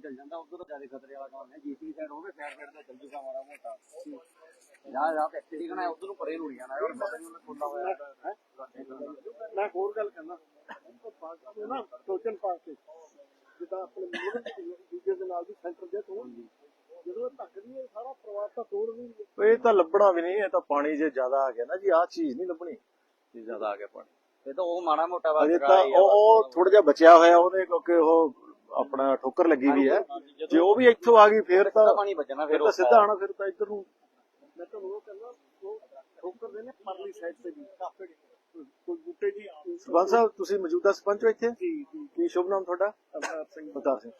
ਨੂੰ ਚੱਲ ਜਾਂਦਾ ਉਧਰ ਜ਼ਿਆਦਾ ਖਤਰੇ ਵਾਲਾ ਕੰਮ ਹੈ ਜੀਪੀ ਸਾਈਡ ਹੋਵੇ ਸਾਈਡ ਸਾਈਡ ਤੇ ਚੱਲ ਜੂਗਾ ਮਾੜਾ ਮੋਟਾ। ਯਾਰ ਤੇ ਠੀਕ ਨਾ ਉਧਰ ਨੂੰ ਪਰੇ ਨੂੰ ਨਹੀਂ ਜਾਣਾ ਯਾਰ ਪਤਾ ਨਹੀਂ ਉਹਨੇ ਖੁੱਲਾ ਹੋਇਆ ਹੈ? ਮੈਂ ਹੋਰ ਗੱਲ ਕਰਨਾ। ਉਹ ਨਾ ਸੋਚਣ ਪਾ ਕੇ ਜਿੱਦਾਂ ਆਪਣੇ ਮੂਲ ਦੂਜੇ ਦੇ ਨਾਲ ਵੀ ਸੈਂਟਰ ਦੇ ਤੋਂ ਜਦੋਂ ਧੱਕਦੀ ਹੈ ਸਾਰਾ ਪਰਿਵਾਰ ਤਾਂ ਤੋੜ ਵੀ ਇਹ ਤਾਂ ਲੱਭਣਾ ਵੀ ਨਹੀਂ ਇਹ ਤਾਂ ਪਾਣੀ ਜੇ ਜ਼ਿਆਦਾ ਆ ਗਿਆ ਨਾ ਜੀ ਆਹ ਚੀਜ਼ ਨਹੀਂ ਲੱਭਣੀ ਜੇ ਜ਼ਿਆਦਾ ਆ ਗਿਆ ਪਾਣੀ। ਇਹ ਤਾਂ ਉਹ ਮਾੜਾ ਮੋਟਾ ਤਾਂ ਉਹ ਉਹ ਥੋੜਾ ਜਿਹਾ ਬਚਿਆ ਹੋਇਆ ਉਹਦੇ ਕਿਉਂਕਿ ਉਹ ਆਪਣਾ ਠੋਕਰ ਲੱਗੀ ਵੀ ਹੈ। ਜੇ ਉਹ ਵੀ ਇੱਥੋਂ ਆ ਗਈ ਫੇਰ ਤਾਂ ਪਾਣੀ ਵੱਜਣਾ ਫਿਰ ਤਾਂ ਸਿੱਧਾ ਆਣਾ ਫਿਰ ਤਾਂ ਇੱਧਰ ਨੂੰ। ਮੈਂ ਤੁਹਾਨੂੰ ਉਹ ਕਹਿੰਦਾ ਉਹ ਠੋਕਰ ਦੇ ਨੇ ਪਰਲੀ ਸਾਈਡ ਤੇ ਵੀ। ਕਾਫੇ ਕੋਈ ਬੂਟੇ ਜੀ ਸਰਪੰਚ ਸਾਹਿਬ ਤੁਸੀਂ ਮੌਜੂਦਾ ਸਰਪੰਚ ਹੋ ਇੱਥੇ? ਜੀ ਜੀ ਕੀ ਸ਼ੁਭ ਨਾਮ ਤੁਹਾਡਾ? ਅਵਤਾਰ ਸਿੰਘ। ਬਤਾ ਸਿੰਘ।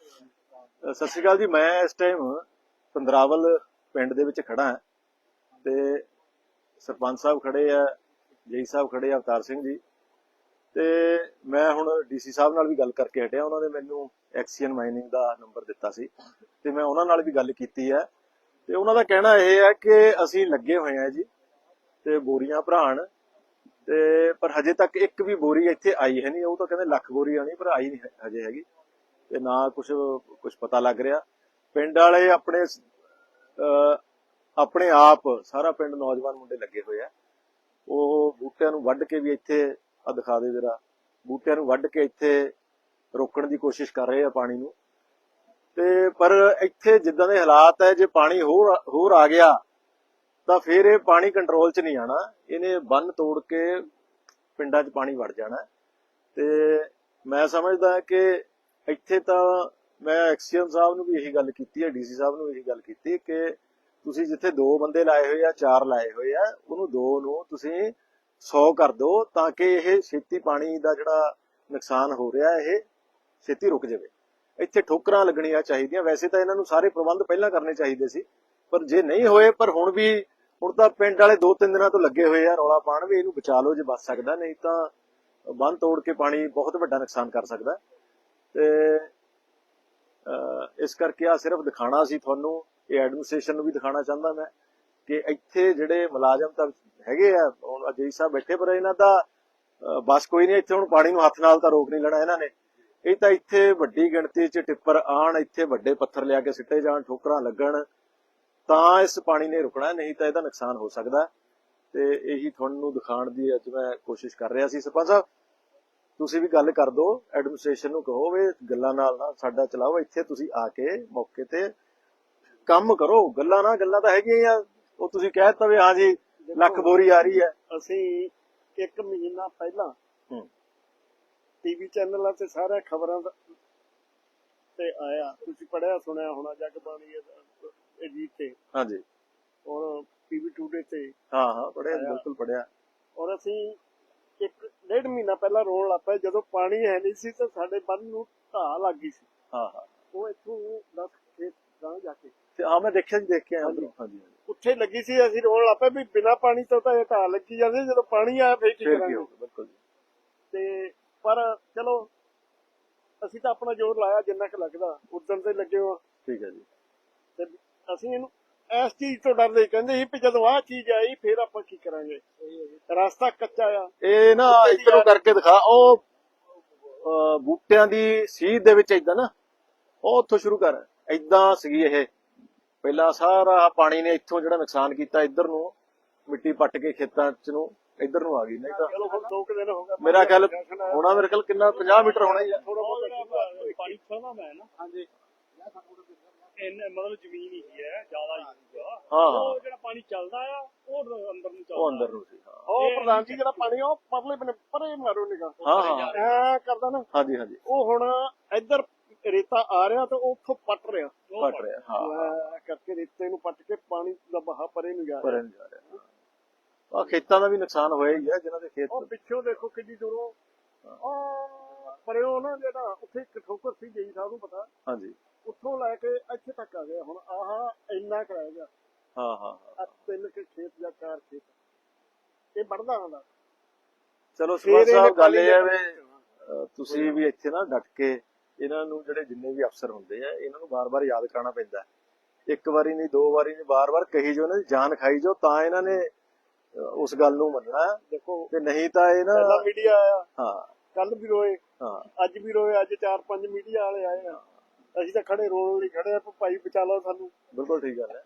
ਸਤਿ ਸ਼੍ਰੀ ਅਕਾਲ ਜੀ। ਮੈਂ ਇਸ ਟਾਈਮ ਪੰਦਰਾਵਲ ਪਿੰਡ ਦੇ ਵਿੱਚ ਖੜਾ ਹਾਂ। ਤੇ ਸਰਪੰਚ ਸਾਹਿਬ ਖੜੇ ਆ ਜੇਈ ਸਾਹਿਬ ਖੜੇ ਆ ਅਵਤਾਰ ਸਿੰਘ ਜੀ। ਤੇ ਮੈਂ ਹੁਣ ਡੀਸੀ ਸਾਹਿਬ ਨਾਲ ਵੀ ਗੱਲ ਕਰਕੇ ਹਟਿਆ। ਉਹਨਾਂ ਨੇ ਮੈਨੂੰ ਐਕਸੀਅਨ ਮਾਈਨਿੰਗ ਦਾ ਨੰਬਰ ਦਿੱਤਾ ਸੀ ਤੇ ਮੈਂ ਉਹਨਾਂ ਨਾਲ ਵੀ ਗੱਲ ਕੀਤੀ ਹੈ। ਤੇ ਉਹਨਾਂ ਦਾ ਕਹਿਣਾ ਇਹ ਹੈ ਕਿ ਅਸੀਂ ਲੱਗੇ ਹੋਏ ਆ ਜੀ ਤੇ ਬੋਰੀਆਂ ਭਰਾਣ ਤੇ ਪਰ ਹਜੇ ਤੱਕ ਇੱਕ ਵੀ ਬੋਰੀ ਇੱਥੇ ਆਈ ਹੈ ਨਹੀਂ। ਉਹ ਤਾਂ ਕਹਿੰਦੇ ਲੱਖ ਬੋਰੀ ਆਣੀ ਪਰ ਆਈ ਨਹੀਂ ਹਜੇ ਹੈਗੀ। ਤੇ ਨਾ ਕੁਝ ਕੁਝ ਪਤਾ ਲੱਗ ਰਿਹਾ। ਪਿੰਡ ਵਾਲੇ ਆਪਣੇ ਆਪਣੇ ਆਪ, ਸਾਰਾ ਪਿੰਡ ਨੌਜਵਾਨ ਮੁੰਡੇ ਲੱਗੇ ਹੋਏ ਆ। ਉਹ ਬੂਟਿਆਂ ਨੂੰ ਵੱਢ ਕੇ ਵੀ ਇੱਥੇ ਆ ਦਿਖਾ ਦੇ ਜਰਾ। ਬੂਟਿਆਂ ਨੂੰ ਵੱਢ ਕੇ ਇੱਥੇ ਰੋਕਣ ਦੀ ਕੋਸ਼ਿਸ਼ ਕਰ ਰਹੇ ਆ ਪਾਣੀ ਨੂੰ। ਤੇ ਪਰ ਇੱਥੇ ਜਿੱਦਾਂ ਦੇ ਹਾਲਾਤ ਹੈ, ਜੇ ਪਾਣੀ ਹੋਰ ਹੋਰ ਆ ਗਿਆ, ਤਾਂ ਫਿਰ ਇਹ ਪਾਣੀ ਕੰਟਰੋਲ 'ਚ ਨਹੀਂ ਆਣਾ। ਇਹਨੇ ਬੰਨ ਤੋੜ ਕੇ ਪਿੰਡਾਂ 'ਚ ਪਾਣੀ ਵੜ ਜਾਣਾ। ਤੇ ਮੈਂ ਸਮਝਦਾ ਕਿ ਇੱਥੇ ਤਾਂ ਮੈਂ ਐਕਸੀਅਨ ਸਾਹਿਬ ਨੂੰ ਵੀ ਇਹੀ ਗੱਲ ਕੀਤੀ ਹੈ, ਡੀਸੀ ਸਾਹਿਬ ਨੂੰ ਵੀ ਇਹੀ ਗੱਲ ਕੀਤੀ ਕਿ ਤੁਸੀਂ ਜਿੱਥੇ ਦੋ ਬੰਦੇ ਲਾਏ ਹੋਏ ਆ, ਚਾਰ ਲਾਏ ਹੋਏ ਆ, ਉਹਨੂੰ ਦੋ ਨੂੰ ਤੁਸੀਂ 100 ਕਰ ਦਿਓ ਤਾਂ ਕਿ ਇਹ ਛੇਤੀ ਪਾਣੀ ਦਾ ਜਿਹੜਾ ਨੁਕਸਾਨ ਹੋ ਰਿਹਾ, ਇਹ ਛੇਤੀ ਰੁਕ ਜਾਵੇ। ਇੱਥੇ ਠੋਕਰਾਂ ਲੱਗਣੀਆਂ ਚਾਹੀਦੀਆਂ। ਵੈਸੇ ਤਾਂ ਇਹਨਾਂ ਨੂੰ ਸਾਰੇ ਪ੍ਰਬੰਧ ਪਹਿਲਾਂ ਕਰਨੇ ਚਾਹੀਦੇ ਸੀ, ਪਰ ਜੇ ਨਹੀਂ ਹੋਏ, ਪਰ ਹੁਣ ਵੀ, ਹੁਣ ਤਾਂ ਪਿੰਡ ਵਾਲੇ ਦੋ ਤਿੰਨ ਦਿਨਾਂ ਤੋਂ ਲੱਗੇ ਹੋਏ ਆ, ਰੌਲਾ ਪਾਣ ਵੀ ਇਹਨੂੰ ਬਚਾ ਲਓ ਜੇ ਬਚ ਸਕਦਾ, ਨਹੀਂ ਤਾਂ ਬੰਨ ਤੋੜ ਕੇ ਪਾਣੀ ਬਹੁਤ ਵੱਡਾ ਨੁਕਸਾਨ ਕਰ ਸਕਦਾ। ਤੇ ਇਸ ਕਰਕੇ ਆ ਸਿਰਫ ਦਿਖਾਣਾ ਸੀ ਤੁਹਾਨੂੰ, ਇਹ ਐਡਮਿਨਿਸਟ੍ਰੇਸ਼ਨ ਨੂੰ ਵੀ ਦਿਖਾਣਾ ਚਾਹੁੰਦਾ ਮੈਂ। ਕਿ ਇੱਥੇ ਜਿਹੜੇ ਮੁਲਾਜ਼ਮ ਤਾਂ ਹੈਗੇ ਆ, ਹੁਣ ਅਜੇ ਸਾਹਿਬ ਬੈਠੇ, ਪਰ ਇਹਨਾਂ ਦਾ ਬਸ ਕੋਈ ਨਹੀਂ, ਇੱਥੇ ਹੁਣ ਪਾਣੀ ਨੂੰ ਹੱਥ ਨਾਲ ਤਾਂ ਰੋਕ ਨਹੀਂ ਲੈਣਾ ਇਹਨਾਂ ਨੇ। ਇਹ ਤਾਂ ਇੱਥੇ ਵੱਡੀ ਗਿਣਤੀ 'ਚ ਟਿੱਪਰ ਆਣ, ਇੱਥੇ ਵੱਡੇ ਪੱਥਰ ਲਿਆ ਕੇ ਸਿੱਟੇ ਜਾਣ, ਠੋਕਰਾਂ ਲੱਗਣ, ਤਾਂ ਇਸ ਪਾਣੀ ਨੇ ਰੁਕਣਾ, ਨਹੀਂ ਤਾਂ ਇਹਦਾ ਨੁਕਸਾਨ ਹੋ ਸਕਦਾ। ਤੇ ਇਹੀ ਤੁਹਾਨੂੰ ਦਿਖਾਉਣ ਦੀ ਅੱਜ ਮੈਂ ਕੋਸ਼ਿਸ਼ ਕਰ ਰਿਹਾ ਸੀ। ਸਰਪੰਚ ਸਾਹਿਬ, ਤੁਸੀਂ ਵੀ ਗੱਲ ਕਰ ਦਿਓ, ਐਡਮਿਨਿਸਟ੍ਰੇਸ਼ਨ ਨੂੰ ਕਹੋ ਵੀ ਗੱਲਾਂ ਨਾਲ ਨਾ ਸਾਡਾ ਚਲਾਓ, ਇੱਥੇ ਤੁਸੀਂ ਆ ਕੇ ਮੌਕੇ ਤੇ ਕੰਮ ਕਰੋ। ਗੱਲਾਂ ਨਾ ਗੱਲਾਂ ਤਾਂ ਹੈਗੀਆਂ ਆ ਉਹ ਤੁਸੀਂ ਕਹਿ ਦਿੱਤਾ ਵੀ ਹਾਂ ਜੀ ਲੱਖ ਬੋਰੀ ਆ ਰਹੀ ਹੈ। ਅਸੀਂ ਇੱਕ ਮਹੀਨਾ ਪਹਿਲਾਂ ਟੀਵੀ ਚੈਨਲਾਂ ਤੇ ਸਾਰੇ ਖਬਰਾਂ ਦਾ- ਤੇ ਆਇਆ। ਤੁਸੀਂ ਪੜਿਆ ਸੁਣਿਆ ਹੋਣਾ ਜਗ ਬਾਣੀ ਇਹ ਜੀ ਤੇ। ਹਾਂਜੀ ਔਰ ਟੀਵੀ ਟੂਡੇ ਤੇ ਹਾਂ ਹਾਂ ਪੜਿਆ। ਬਿਲਕੁਲ ਪੜਿਆ ਔਰ ਅਸੀਂ ਇੱਕ ਡੇਢ ਮਹੀਨਾ ਪਹਿਲਾਂ ਰੋਣ ਲੱਗ ਪਏ। ਜਦੋਂ ਪਾਣੀ ਹੈ ਨਹੀਂ ਸੀ ਤਾਂ ਸਾਡੇ ਬੰਨ ਨੂੰ ਢਾਹ ਲੱਗ ਗਈ ਸੀ। ਹਾਂ ਹਾਂ। ਉਹ ਇੱਥੋਂ 10 ਖੇਤ ਗਾਂ ਜਾ ਕੇ। ਤੇ ਹਾਂ ਮੈਂ ਦੇਖਿਆ ਜੀ ਦੇਖ ਕੇ ਆਇਆ ਹਾਂਜੀ। ਉੱਧਰੋਂ। ਹਾਂਜੀ ਹਾਂਜੀ। ਉੱਥੇ ਲੱਗੀ ਸੀ ਅਸੀਂ ਰੋਣ ਲੱਗ ਪਏ ਵੀ ਬਿਨਾ ਪਾਣੀ ਤੋਂ ਤਾਂ ਇਹ ਢਾਹ ਲੱਗੀ ਜਾਂਦੀ ਜਦੋਂ ਪਾਣੀ ਆਇਆ ਫੇਰ ਕੀ ਫਿਰ ਕੀ ਕਰਾਂਗੇ? ਹੋਊਗਾ ਬਿਲਕੁਲ ਜੀ। ਤੇ ਪਰ ਚਲੋ ਅਸੀਂ ਤਾਂ ਆਪਣਾ ਜ਼ੋਰ ਲਾਇਆ ਜਿੰਨਾ ਕੁ ਲੱਗਦਾ ਉਦੋਂ ਤੇ ਲੱਗੇ ਹੋ ਠੀਕ ਹੈ ਜੀ। ਤੇ ਅਸੀਂ ਇਹਨੂੰ ਇਸ ਚੀਜ਼ ਤੋਂ ਡਰਦੇ ਕਹਿੰਦੇ ਸੀ ਵੀ ਜਦੋਂ ਆਹ ਚੀਜ਼ ਆਈ ਫਿਰ ਆਪਾਂ ਕੀ ਕਰਾਂਗੇ? ਰਸਤਾ ਕੱਚਾ ਆ। ਇਹ ਨਾ ਇਧਰੋਂ ਕਰਕੇ ਦਿਖਾ ਉਹ ਅਹ, ਬੂਟਿਆਂ ਦੀ ਸੀਧ ਦੇ ਵਿੱਚ ਇਦਾਂ ਨਾ ਉਹ ਉੱਥੋਂ ਸ਼ੁਰੂ ਕਰ। ਇਦਾਂ ਸੀਗੀ ਇਹ। ਪਹਿਲਾਂ ਸਾਰਾ ਪਾਣੀ ਨੇ ਇੱਥੋਂ ਜਿਹੜਾ ਨੁਕਸਾਨ ਕੀਤਾ ਇੱਧਰ ਨੂੰ ਮਿੱਟੀ ਪੱਟ ਕੇ ਖੇਤਾਂ ਚ ਨੂੰ ਇੱਧਰ ਨੂੰ ਆ ਗਈ। ਨਹੀਂ ਤਾਂ ਚਲੋ ਹੁਣ ਦੋ ਕੁ ਦਿਨ ਹੋ ਗਏ। ਮੇਰਾ ਖਿਆਲ ਹੋਣਾ ਮੇਰੇ ਖਿਆਲ ਕਿੰਨਾ 50 ਮੀਟਰ ਹੋਣਾ ਹੀ ਆ। ਥੋੜਾ ਬਹੁਤ ਪਾਣੀ ਥੋੜਾ ਮੈਂ ਨਾ। ਹਾਂਜੀ। ਇੰਨੇ ਮਤਲਬ ਜ਼ਮੀਨ ਹੀ ਹੈ ਜ਼ਿਆਦਾ ਹੀ ਹੋਊਗਾ ਹਾਂ ਜਿਹੜਾ ਪਾਣੀ ਚੱਲਦਾ ਆ ਉਹ ਅੰਦਰ ਨੂੰ ਚੱਲਦਾ ਉਹ ਅੰਦਰ ਨੂੰ ਸੀ ਹਾਂ। ਉਹ ਪ੍ਰਧਾਨ ਜੀ ਜਿਹੜਾ ਪਾਣੀ ਆ, ਉਹ ਪਰਲੇ ਬਨੇ ਪਰੇ ਮਾਰੋ ਨਿਗਾ ਹਾਂ ਹਾਂ ਕਰਦਾ ਨਾ। ਹਾਂਜੀ ਹਾਂਜੀ। ਉਹ ਹੁਣ ਇੱਧਰ ਰੇਤਾ ਆ ਰਿਹਾ ਤੇ ਉਹ ਉੱਥੋਂ ਪੱਟ ਰਿਹਾ। ਪਟ ਰਿਹਾ ਹਾਂ ਕਰਕੇ ਰੇਤੇ ਨੂੰ ਪੱਟ ਕੇ ਪਾਣੀ ਦਾ ਬਹਾ ਪਰੇ ਨੂੰ ਜਾ ਰਿਹਾ। ਪਰੇ ਨੂੰ ਜਾ ਰਿਹਾ ਆ ਖੇਤਾਂ ਦਾ ਵੀ ਨੁਕਸਾਨ ਹੋਇਆ ਹੀ ਹੈ ਜਿਨ੍ਹਾਂ ਦੇ ਖੇਤ ਉਹ ਪਿੱਛੋਂ ਦੇਖੋ ਕਿੰਨੀ ਦੂਰੋਂ। ਉਹ ਪਰਿਓ ਨਾ ਜਿਹੜਾ ਉੱਥੇ ਇੱਕ ਠੋਕਰ ਸੀ ਜਈ ਸਾਹਿਬ ਨੂੰ ਪਤਾ? ਹਾਂਜੀ। ਉੱਥੋਂ ਲੈ ਕੇ ਇੱਥੇ ਤੱਕ ਆ ਗਿਆ। ਹੁਣ ਆਹ ਇੰਨਾ ਕੁ ਰਹਿ। ਗਿਆ ਹਾਂ ਹਾਂ ਹਾਂ। ਆ ਤਿੰਨ ਕੇ ਖੇਤ ਜਾਂ ਚਾਰ ਖੇਤ। ਇਹ ਵੱਢਦਾ ਆਂਦਾ ਚਲੋ ਸਰਪੰਚ ਸਾਹਿਬ ਗੱਲ ਇਹ ਹੈ ਵੀ ਅਹ ਤੁਸੀਂ ਵੀ ਇੱਥੇ ਨਾ ਡਟ ਕੇ ਇਹਨਾਂ ਨੂੰ ਜਿਹੜੇ ਜਿੰਨੇ ਵੀ ਅਫਸਰ ਹੁੰਦੇ ਆ ਇਹਨਾਂ ਨੂੰ ਬਾਰ-ਬਾਰ ਯਾਦ ਕਰਾਉਣਾ ਪੈਂਦਾ। ਇੱਕ ਵਾਰੀ ਨਹੀਂ ਦੋ ਵਾਰੀ ਨਹੀਂ ਬਾਰ-ਬਾਰ ਕਹੀ ਜੋ ਇਹਨਾਂ ਦੀ ਜਾਨ ਖਾਈ ਜੋ ਤਾਂ ਇਹਨਾਂ ਨੇ ਉਸ ਗੱਲ ਨੂੰ ਮੰਨਣਾ। ਦੇਖੋ ਤੇ ਨਹੀਂ ਤਾਂ ਇਹ ਨਾ ਪਹਿਲਾ ਮੀਡੀਆ ਆਇਆ ਹਾਂ। ਕੱਲ ਵੀ ਰੋਏ ਹਾਂ। ਅੱਜ ਵੀ ਰੋਏ ਅੱਜ ਚਾਰ ਪੰਜ ਮੀਡੀਆ ਵਾਲੇ ਆਏ ਆ। ਅਸੀਂ ਤਾਂ ਖੜੇ ਰੋਣ ਲਈ ਖੜੇ ਆ ਭਾਈ ਬਚਾ ਲਓ ਸਾਨੂੰ। ਬਿਲਕੁਲ ਠੀਕ ਗੱਲ ਹੈ।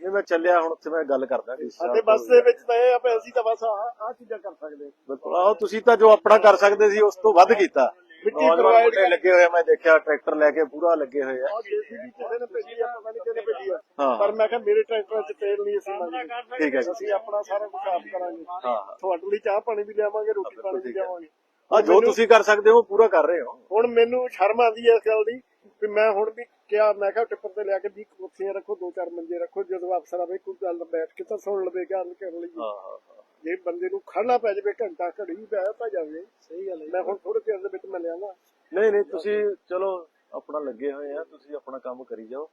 ਨਹੀਂ ਮੈਂ ਚੱਲਿਆ ਹੁਣ ਉੱਥੇ ਮੈਂ ਗੱਲ ਕਰਦਾ ਸਾਡੇ ਬੱਸ ਦੇ ਵਿੱਚ ਤਾਂ ਇਹ ਆ ਅਸੀਂ ਤਾਂ ਬਸ ਆ ਚੀਜ਼ਾਂ ਕਰ ਸਕਦੇ। ਬਿਲਕੁਲ ਆਹੋ ਤੁਸੀਂ ਤਾਂ ਜੋ ਆਪਣਾ ਕਰ ਸਕਦੇ ਸੀ ਉਸ ਤੋਂ ਵੱਧ ਕੀਤਾ। ਮਿੱਟੀ ਮੁੰਡੇ ਲੱਗੇ ਹੋਏ ਆ, ਮੈਂ ਦੇਖਿਆ ਟਰੈਕਟਰ ਲੈ ਕੇ ਪੂਰਾ ਲੱਗੇ ਹੋਏ ਆ। ਆਹ ਜੇਸੀਬੀ ਕਿਸੇ ਨੇ ਭੇਜੀ ਆ ਪਤਾ ਨਹੀਂ ਕਿਹਨੇ ਭੇਜੀ ਆ। ਹਾਂ। ਪਰ ਮੈਂ ਕਿਹਾ ਮੇਰੇ ਟਰੈਕਟਰਾਂ 'ਚ ਤੇਲ ਨਹੀਂ ਅਸੀਂ ਮੰਗਦੇ ਠੀਕ ਹੈ ਜੀ। ਅਸੀਂ ਆਪਣਾ ਸਾਰਾ ਕੁਝ ਆਪ ਕਰਾਂਗੇ। ਹਾਂ। ਤੁਹਾਡੇ ਲਈ ਚਾਹ ਪਾਣੀ ਵੀ ਲਿਆਵਾਂਗੇ ਰੋਟੀ ਪਾਣੀ ਵੀ ਠੀਕ ਹੈ। ਲਿਆਵਾਂਗੇ। ਆ ਜੋ ਤੁਸੀਂ ਕਰ ਸਕਦੇ ਹੋ ਪੂਰਾ ਕਰ ਰਹੇ ਹੋ। ਹੁਣ ਮੈਨੂੰ ਸ਼ਰਮ ਆਉਂਦੀ ਹੈ ਇਸ ਗੱਲ ਦੀ ਵੀ ਮੈਂ ਹੁਣ ਵੀ ਕਿਹਾ ਮੈਂ ਕਿਹਾ ਟਿੱਪਰ ਤੇ ਲਿਆ ਕੇ 20 ਕੁਰਸੀਆਂ ਰੱਖੋ ਦੋ ਚਾਰ ਮੰਜੇ ਰੱਖੋ ਜਦੋਂ ਅਫਸਰ ਆਵੇ ਕੋਈ ਗੱਲ ਬੈਠ ਕੇ ਤਾਂ ਸੁਣ ਲਵੇ ਗੱਲ ਕਰਨ ਲਈ। ਹਾਂ ਹਾਂ ਹਾਂ। ਜੇ ਬੰਦੇ ਨੂੰ ਖੜਨਾ ਪੈ ਜਾਵੇ ਘੰਟਾ ਘੜੀ ਵੀ ਬਹਿ ਤਾਂ ਜਾਵੇ ਸਹੀ ਗੱਲ ਹੈ ਮੈਂ ਹੁਣ ਥੋੜੇ ਚਿਰ ਦੇ ਵਿੱਚ ਮੈਂ ਲਿਆਂਗਾ ਨਹੀਂ ਨਹੀਂ ਤੁਸੀਂ ਚਲੋ ਆਪਣਾ ਲੱਗੇ ਹੋਏ ਆ ਤੁਸੀਂ ਆਪਣਾ ਕੰਮ ਕਰੀ ਜਾਓ।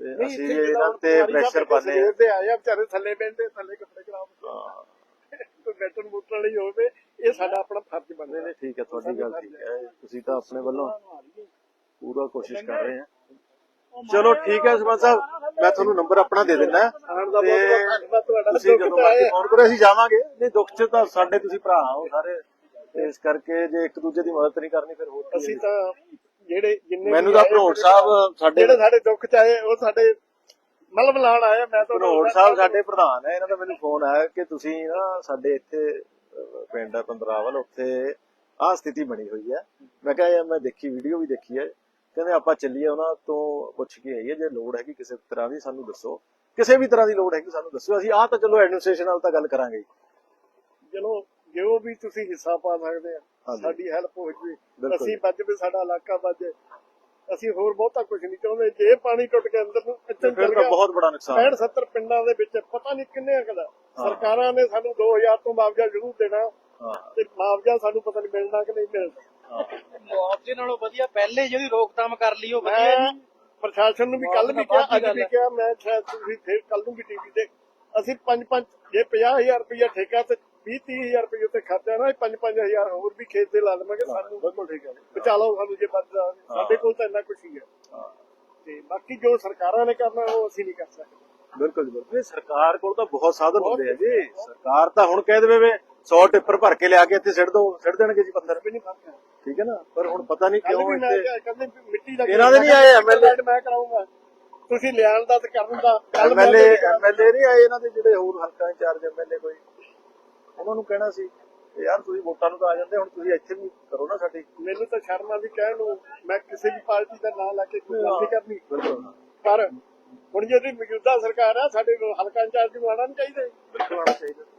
ਤੇ ਅਸੀਂ ਇਹਨਾਂ ਤੇ ਪ੍ਰੈਸ਼ਰ ਪਾਣੇ ਆ। ਤੇ ਆਇਆ ਵਿਚਾਰੇ ਥੱਲੇ ਬੈਠੇ ਥੱਲੇ ਕੱਪੜੇ ਖਰਾਬ ਹਾਂ। ਕੋਈ ਬੈਠਣ ਬੁੱਟਣ ਲਈ ਹੋਵੇ ਇਹ ਸਾਡਾ ਆਪਣਾ ਫਰਜ਼ ਬਣਦਾ। ਨਹੀਂ ਠੀਕ ਹੈ ਤੁਹਾਡੀ ਗੱਲ ਠੀਕ ਹੈ। ਤੁਸੀਂ ਤਾਂ ਆਪਣੇ ਵੱਲੋਂ ਪੂਰਾ ਕੋਸ਼ਿਸ਼ ਕਰ ਰਹੇ ਆ। ਚਲੋ ਠੀਕ ਹੈ ਸਰਪੰਚ ਸਾਹਿਬ। ਮੈਂ ਤੁਹਾਨੂੰ ਨੰਬਰ ਆਪਣਾ ਦੇ ਦਿੰਦਾ। ਆਉਣ ਦਾ ਤੇ ਬਹੁਤ ਬਹੁਤ ਧੰਨਵਾਦ ਤੁਹਾਡਾ। ਤੁਸੀਂ ਦੁੱਖ ਜਦੋਂ ਮਰਜ਼ੀ ਫੋਨ ਕਰੋ ਅਸੀਂ ਜਾਵਾਂਗੇ। ਨਹੀਂ ਦੁੱਖ ਚ ਤਾਂ ਸਾਡੇ ਤੁਸੀਂ ਭਰਾ ਹੋ ਸਾਰੇ। ਇਸ ਕਰਕੇ ਜੇ ਇੱਕ ਦੂਜੇ ਦੀ ਮਦਦ ਨਹੀਂ ਕਰਨੀ ਫਿਰ ਹੋਰ ਕੀ ਅਸੀਂ। ਤਾਂ ਜਿਹੜੇ ਜਿੰਨੇ ਮੈਨੂੰ ਤਾਂ ਭਨੋਟ ਸਾਹਿਬ ਸਾਡੇ ਜਿਹੜੇ ਸਾਡੇ ਦੁੱਖ ਚ ਆਏ ਉਹ ਸਾਡੇ ਮਲਮ ਲਾਣ ਆਏ ਮੈਂ ਤਾਂ ਭਨੋਟ ਸਾਹਿਬ ਸਾਡੇ ਪ੍ਰਧਾਨ ਹੈ ਇਹਨਾਂ ਦਾ ਮੈਨੂੰ ਫੋਨ ਆਇਆ ਕਿ ਤੁਸੀਂ ਨਾ ਸਾਡੇ ਇੱਥੇ ਪਿੰਡ ਹੈ ਪੰਦਰਾਵਲ ਉੱਥੇ ਆਹ ਸਥਿਤੀ ਬਣੀ ਹੋਈ ਹੈ ਮੈਂ ਕਿਹਾ ਯਾਰ ਮੈਂ ਦੇਖੀ ਵੀਡੀਓ ਵੀ ਦੇਖੀ ਹੈ ਕਹਿੰਦੇ ਆਪਾਂ ਚੱਲੀਏ ਉਹਨਾਂ ਤੋਂ ਪੁੱਛ ਕੇ ਆਈਏ ਜੇ ਲੋੜ ਹੈਗੀ ਕਿਸੇ ਤਰ੍ਹਾਂ ਦੀ ਸਾਨੂੰ ਦੱਸੋ। ਕਿਸੇ ਵੀ ਤਰ੍ਹਾਂ ਦੀ ਲੋੜ ਹੈਗੀ ਸਾਨੂੰ ਦੱਸੋ ਅਸੀਂ ਆਹ ਤਾਂ ਚਲੋ ਐਡਮਿਨਿਸਟ੍ਰੇਸ਼ਨ ਨਾਲ ਤਾਂ ਗੱਲ ਕਰਾਂਗੇ। ਚਲੋ ਜੋ ਵੀ ਤੁਸੀਂ ਹਿੱਸਾ ਪਾ ਸਕਦੇ ਆ। ਸਾਡੀ ਹੈਲਪ ਹੋ ਬਿਲਕੁਲ। ਅਸੀਂ ਬਚ ਵੀ ਸਾਡਾ ਇਲਾਕਾ ਬਚ ਅਸੀਂ ਹੋਰ ਬਹੁਤਾ ਕੁਝ ਨਹੀਂ ਚਾਹੁੰਦੇ। ਜੇ ਪਾਣੀ ਟੁੱਟ ਕੇ ਅੰਦਰ ਨੂੰ ਇੱਥੇ ਚਲ ਤਾਂ ਗਿਆ। ਬਹੁਤ ਬੜਾ ਨੁਕਸਾਨ ਹੈ। 65 70 ਪਿੰਡਾਂ ਦੇ ਵਿੱਚ ਪਤਾ ਨਹੀਂ ਕਿੰਨੇ ਕਦਾ ਸਰਕਾਰਾਂ ਨੇ ਸਾਨੂੰ 2000 ਤੋਂ ਮੁਆਵਜ਼ਾ ਜ਼ਰੂਰ ਦੇਣਾ। ਤੇ ਮੁਆਵਜ਼ਾ ਸਾਨੂੰ ਪਤਾ ਨਹੀਂ ਮਿਲਣਾ ਕਿ ਨਹੀਂ ਮਿਲਣਾ। ਮੁਆਵਜ਼ੇ ਨਾਲੋਂ ਵਧੀਆ ਪਹਿਲੇ ਜਿਹੜੀ ਰੋਕਥਾਮ ਕਰ ਲਈ ਉਹ ਵਧੀਆ ਮੈਂ ਪ੍ਰਸ਼ਾਸਨ ਨੂੰ ਵੀ ਕੱਲ ਵੀ ਕਿਹਾ ਅੱਜ ਵੀ। ਕਿਹਾ ਮੈਂ ਸ਼ਾਇਦ ਤੁਸੀਂ ਫੇਰ ਕੱਲ ਨੂੰ ਵੀ ਟੀਵੀ ਤੇ ਅਸੀਂ 5-5 ਜੇ 50000 ਰੁਪਇਆ ਠੇਕਾ ਤੇ 20-30000 ਰੁਪਏ ਤੇ ਖਰਚਾ ਨਾ 5-5000 ਹੋਰ ਵੀ ਖੇਤ ਤੇ ਲਾ ਲਵਾਂਗੇ ਸਾਨੂੰ ਬਿਲਕੁਲ ਠੀਕ ਹੈ। ਬਚਾ ਲਓ ਸਾਨੂੰ ਜੇ ਬਚਦਾ ਸਾਡੇ ਕੋਲ ਤਾਂ ਇੰਨਾ ਕੁਝ ਹੀ ਹੈ। ਤੇ ਬਾਕੀ ਜੋ ਸਰਕਾਰਾਂ ਨੇ ਕਰਨਾ ਉਹ ਅਸੀਂ ਨਹੀਂ ਕਰ ਸਕਦੇ। ਬਿਲਕੁਲ ਬਿਲਕੁਲ। ਸਰਕਾਰ ਕੋਲ ਤਾਂ ਬਹੁਤ ਸਾਧਨ ਹੁੰਦੇ ਆ ਜੀ। ਸਰਕਾਰ ਤਾਂ ਹੁਣ ਕਹਿ ਦੇਵੇ 100 ਟਿੱਪਰ ਭਰ ਕੇ ਲਿਆ ਕੇ ਇੱਥੇ ਸਿੱਟ ਦੋ ਸਿੱਟ ਦੇਣਗੇ ਜੀ ਪੱਥਰ ਵੀ ਨਹੀਂ ਫ਼ਰਕ ਠੀਕ ਹੈ ਨਾ? ਪਰ ਹੁਣ ਪਤਾ ਨਹੀਂ ਕਿਉਂ ਵੀ ਇੱਥੇ ਕਿਹਾ ਕਹਿੰਦੇ ਵੀ ਮਿੱਟੀ ਦਾ ਇਹਨਾਂ ਦੇ ਨਹੀਂ ਆਏ MLA ਮੈਂ ਕਰਾਉਂਗਾ। ਤੁਸੀਂ ਲਿਆਣ ਦਾ ਤੇ ਕਰਨ ਦਾ ਐਮਐਲਏ ਐਮਐਲਏ ਨਹੀਂ ਆਏ ਇਹਨਾਂ ਦੇ ਜਿਹੜੇ ਹੋਰ ਹਲਕਾ ਇੰਚਾਰਜ ਐਮਐਲਏ ਕੋਈ। ਉਹਨਾਂ ਨੂੰ ਕਹਿਣਾ ਸੀ ਯਾਰ ਤੁਸੀਂ ਵੋਟਾਂ ਨੂੰ ਤਾਂ ਆ ਜਾਂਦੇ ਹੁਣ ਤੁਸੀਂ ਇੱਥੇ ਵੀ ਕਰੋ ਨਾ ਸਾਡੀ। ਮੈਨੂੰ ਤਾਂ ਸ਼ਰਮ ਆਉਂਦੀ ਕਹਿਣ ਨੂੰ ਮੈਂ ਕਿਸੇ ਵੀ ਪਾਰਟੀ ਦਾ ਨਾਂ ਲਾ ਕੇ ਕੋਈ ਗੱਲ ਨਹੀਂ ਕਰਨੀ। ਪਰ ਹੁਣ ਜਿਹੜੀ ਮੌਜੂਦਾ ਸਰਕਾਰ ਆ ਸਾਡੇ ਹਲਕਾ ਇੰਚਾਰਜ ਨੂੰ ਆਣਾ ਨਹੀਂ ਚਾਹੀਦਾ। ਬਿਲਕੁਲ ਆਉਣਾ ਚਾਹੀਦਾ। ਵੀ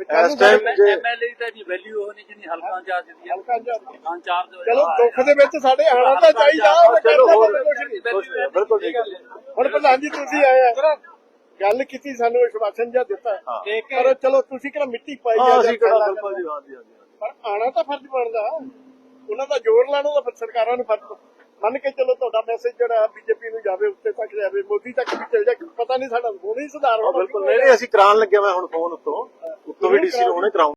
ਇਸ ਨੂੰ ਟਾਈਮ ਸਾਡੇ ਜੇ ਐਮਐਲਏ ਦੀ ਤਾਂ ਵੈਲਿਊ ਹੋਣੀ ਜਿੰਨੀ ਹਲਕਾ ਚਾਰਜ ਦੀ ਹਲਕਾ ਇੰਚਾਰਜ ਹਾਂ ਚਾਰਜ ਚਲੋ ਦੁੱਖ ਦੇ ਵਿੱਚ ਸਾਡੇ ਆਣਾ ਤਾਂ ਚਾਹੀਦਾ ਉਹ ਚਲੋ ਕਹਿੰਦਾ ਹੋਰ ਤਾਂ ਕੁਛ ਨਹੀਂ। ਬਿਲਕੁਲ ਠੀਕ ਹੈ। ਹੁਣ ਪ੍ਰਧਾਨ ਜੀ ਤੁਸੀਂ ਆਏ ਆ। ਗੱਲ ਕੀਤੀ ਸਾਨੂੰ ਵਿਸ਼ਵਾਸਨ ਜਿਹਾ ਦਿੱਤਾ। ਪਰ ਚਲੋ ਤੁਸੀਂ ਕਿਹੜਾ ਮਿੱਟੀ ਪਾਈ ਹਾਂ ਜਾਂ ਅਸੀਂ ਕਿਹੜਾ ਖਾਲਾ ਬਿਲਕੁਲ ਜੀ ਹਾਂ ਜੀ ਹਾਂ ਜੀ ਪਰ ਆਣਾ ਤਾਂ ਫਰਜ਼ ਬਣਦਾ। ਉਹਨਾਂ ਦਾ ਜ਼ੋਰ ਲਾਣਾ ਤਾਂ ਫਿਰ ਸਰਕਾਰਾਂ ਨੂੰ ਫਰਜ਼ ਮੰਨ ਕੇ ਚਲੋ ਤੁਹਾਡਾ ਮੈਸੇਜ ਜਿਹੜਾ ਬੀਜੇਪੀ ਨੂੰ ਜਾਵੇ ਉੱਤੇ ਤੱਕ ਜਾਵੇ ਮੋਦੀ ਤੱਕ ਵੀ ਚਲ ਜਾਏ ਪਤਾ ਨਹੀਂ ਸਾਡਾ ਹੁਣੇ ਹੀ ਸੁਧਾਰ ਹੋਣਾ ਬਿਲਕੁਲ ਨਹੀਂ ਨਹੀਂ ਅਸੀਂ ਕਰਾਉਣ ਲੱਗੇ ਮੈਂ ਹੁਣ ਫੋਨ ਉੱਤੋਂ। ਉੱਤੋਂ ਵੀ ਡੀਸੀ ਨੂੰ ਹੁਣੇ ਕਰਾਉਂ